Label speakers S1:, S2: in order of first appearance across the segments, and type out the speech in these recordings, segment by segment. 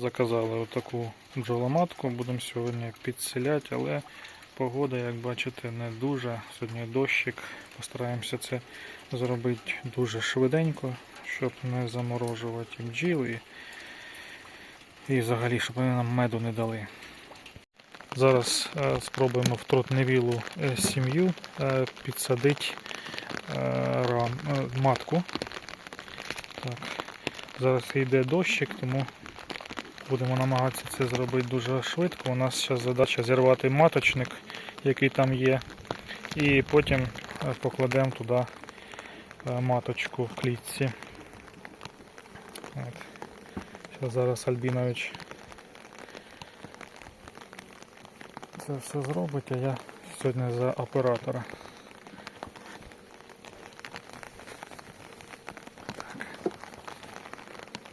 S1: Заказали отаку бджоломатку, будемо сьогодні підселяти, але погода, як бачите, не дуже. Сьогодні дощик. Постараємося це зробити дуже швиденько, щоб не заморожувати бджіл і, взагалі, щоб вони нам меду не дали. Зараз е, спробуємо в тротневілу е, сім'ю е, підсадити матку. Зараз йде дощик, тому будемо намагатися це зробити дуже швидко. У нас зараз задача зірвати маточник, який там є, і потім е, покладемо туди е, маточку в клітці. Зараз Альбінович це все зробить, а я сьогодні за оператора.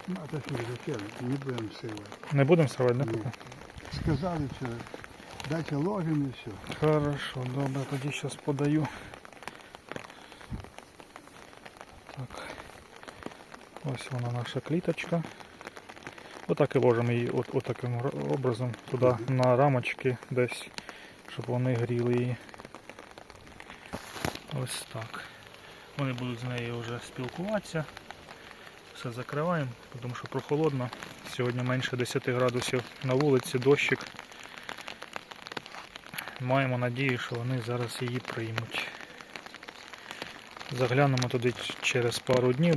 S2: А так не зачем, не будемо силувати.
S1: Не будемо сривати, не
S2: Ні.
S1: поки?
S2: Сказали, що дайте ложимо і все.
S1: Хорошо, добре, тоді зараз подаю. Так. Ось вона наша кліточка. Отак і ложимо її от, от таким р- образом туди на рамочки десь, щоб вони гріли її. Ось так. Вони будуть з нею вже спілкуватися. Все закриваємо, тому що прохолодно. Сьогодні менше 10 градусів на вулиці, дощик. Маємо надію, що вони зараз її приймуть. Заглянемо туди через пару днів.